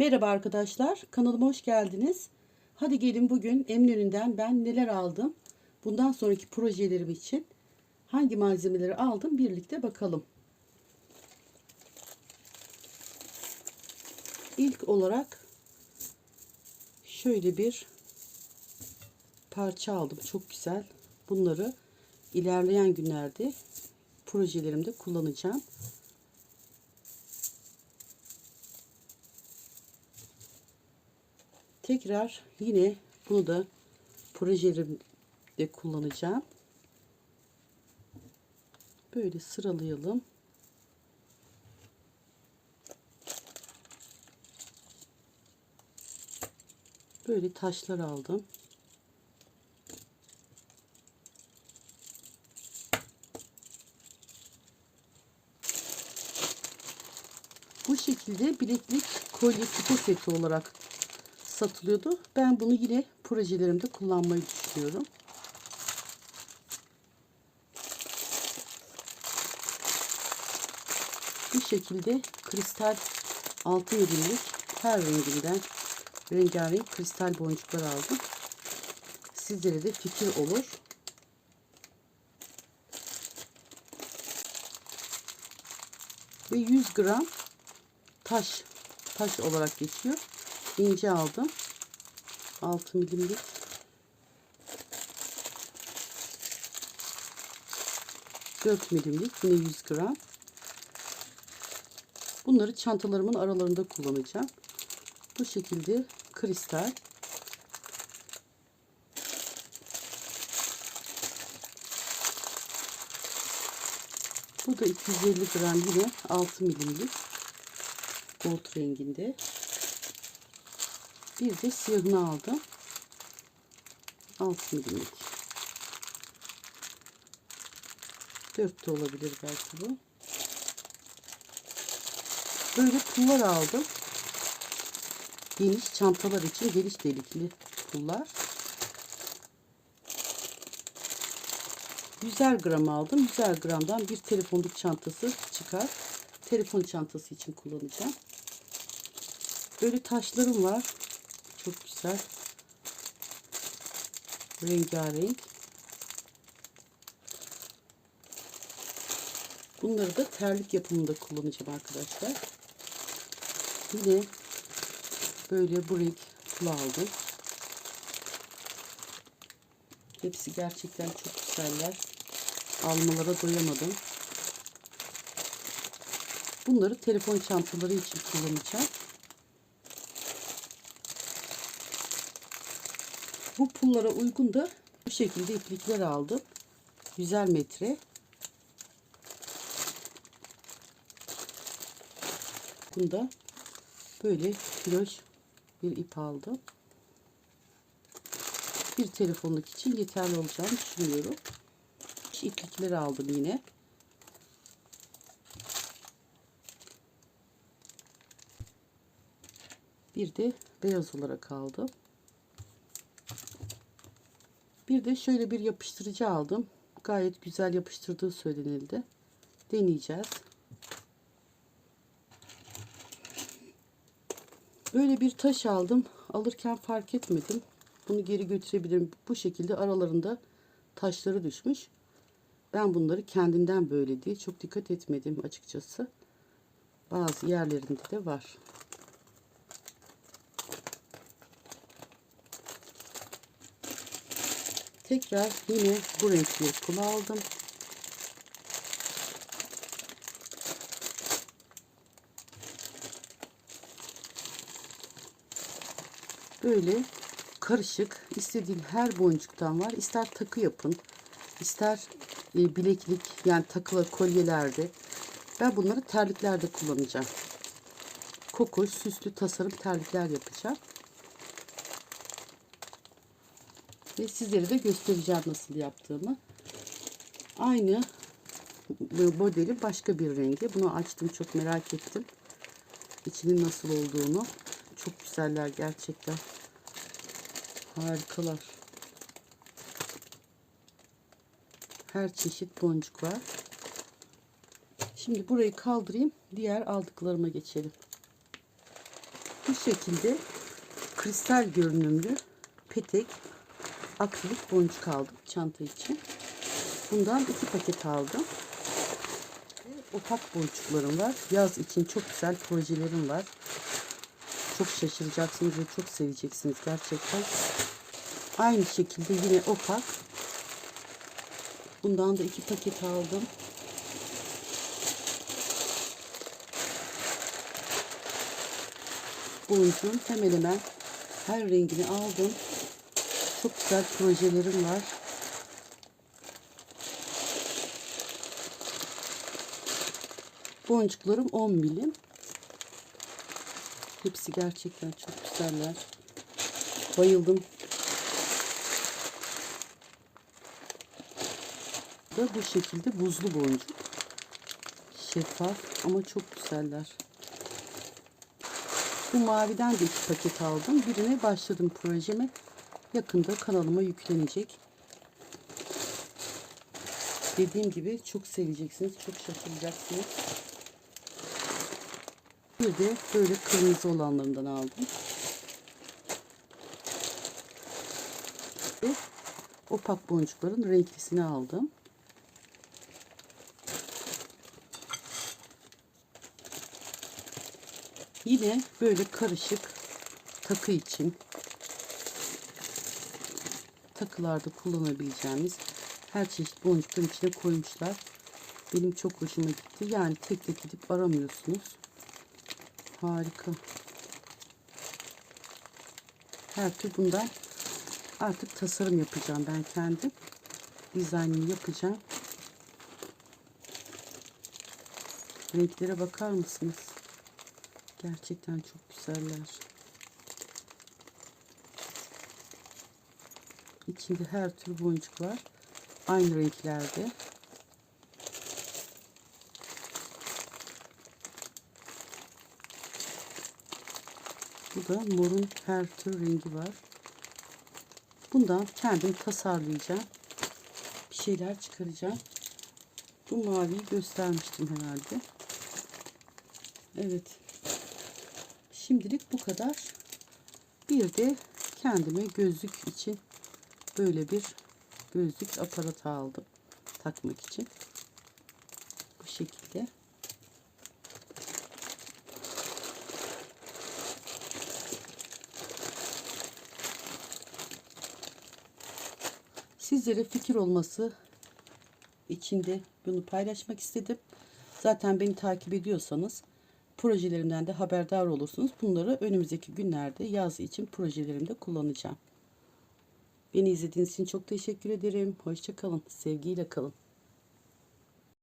Merhaba arkadaşlar, kanalıma hoş geldiniz. Hadi gelin bugün Eminönü'nden ben neler aldım. Bundan sonraki projelerim için hangi malzemeleri aldım birlikte bakalım. İlk olarak şöyle bir parça aldım. Çok güzel. Bunları ilerleyen günlerde projelerimde kullanacağım. Tekrar yine bunu da projelerimde kullanacağım. Böyle sıralayalım. Böyle taşlar aldım. Bu şekilde bileklik kolye küpe seti olarak satılıyordu. Ben bunu yine projelerimde kullanmayı düşünüyorum. Bu şekilde kristal altın milimlik her renginden rengarenk kristal boncuklar aldım. Sizlere de fikir olur. Ve 100 gram taş taş olarak geçiyor. İnce aldım. 6 milimlik. Dört milimlik yine 100 gram. Bunları çantalarımın aralarında kullanacağım. Bu şekilde kristal. Bu da 250 gram yine 6 milimlik gold renginde. Bir de siyahını aldım. 6 milimlik. 4 de olabilir belki bu. Böyle pullar aldım. Geniş çantalar için geniş delikli pullar. 100'er gram aldım. 100'er gramdan bir telefonluk çantası çıkar. Telefon çantası için kullanacağım. Böyle taşlarım var. Çok güzel. Rengarenk. Bunları da terlik yapımında kullanacağım arkadaşlar. Yine böyle bu pula aldım. Hepsi gerçekten çok güzeller. Almalara doyamadım. Bunları telefon çantaları için kullanacağım. Bu pullara uygun da bu şekilde iplikler aldım. 100 metre. Bunda böyle kiloş bir ip aldım. Bir telefonluk için yeterli olacağını düşünüyorum. İplikleri aldım yine. Bir de beyaz olarak aldım. Bir de şöyle bir yapıştırıcı aldım. Gayet güzel yapıştırdığı söylenildi. Deneyeceğiz. Böyle bir taş aldım. Alırken fark etmedim. Bunu geri götürebilirim. Bu şekilde aralarında taşları düşmüş. Ben bunları kendinden böyle diye çok dikkat etmedim açıkçası. Bazı yerlerinde de var. Tekrar yine bu renk bir pul aldım. Böyle karışık istediğin her boncuktan var. İster takı yapın, ister e, bileklik yani takılı kolyelerde. Ben bunları terliklerde kullanacağım. Kokoş, süslü tasarım terlikler yapacağım. Ve sizlere de göstereceğim nasıl yaptığımı. Aynı modeli başka bir rengi. Bunu açtım çok merak ettim. İçinin nasıl olduğunu. Çok güzeller gerçekten. Harikalar. Her çeşit boncuk var. Şimdi burayı kaldırayım. Diğer aldıklarıma geçelim. Bu şekilde kristal görünümlü petek akrilik boncuk aldım çanta için. Bundan iki paket aldım. Opak boncuklarım var. Yaz için çok güzel projelerim var. Çok şaşıracaksınız ve çok seveceksiniz gerçekten. Aynı şekilde yine opak. Bundan da iki paket aldım. Boncuğun hemen hemen her rengini aldım. Çok güzel projelerim var. Boncuklarım 10 milim. Hepsi gerçekten çok güzeller. Bayıldım. Da bu şekilde buzlu boncuk. Şeffaf ama çok güzeller. Bu maviden de iki paket aldım. Birine başladım projeme. Yakında kanalıma yüklenecek. Dediğim gibi çok seveceksiniz. Çok şaşıracaksınız. Bir de böyle kırmızı olanlarından aldım. Ve opak boncukların renklisini aldım. Yine böyle karışık takı için takılarda kullanabileceğimiz her çeşit boncukların içine koymuşlar. Benim çok hoşuma gitti. Yani tek tek gidip aramıyorsunuz. Harika. Her tür bundan artık tasarım yapacağım ben kendim. Dizaynını yapacağım. Renklere bakar mısınız? Gerçekten çok güzeller. İçinde her tür boncuk var. Aynı renklerde. Bu da morun her tür rengi var. Bundan kendim tasarlayacağım. Bir şeyler çıkaracağım. Bu maviyi göstermiştim herhalde. Evet. Şimdilik bu kadar. Bir de kendime gözlük için böyle bir gözlük aparatı aldım. Takmak için. Bu şekilde. Sizlere fikir olması için de bunu paylaşmak istedim. Zaten beni takip ediyorsanız projelerimden de haberdar olursunuz. Bunları önümüzdeki günlerde yaz için projelerimde kullanacağım. Beni izlediğiniz için çok teşekkür ederim. Hoşçakalın. Sevgiyle kalın.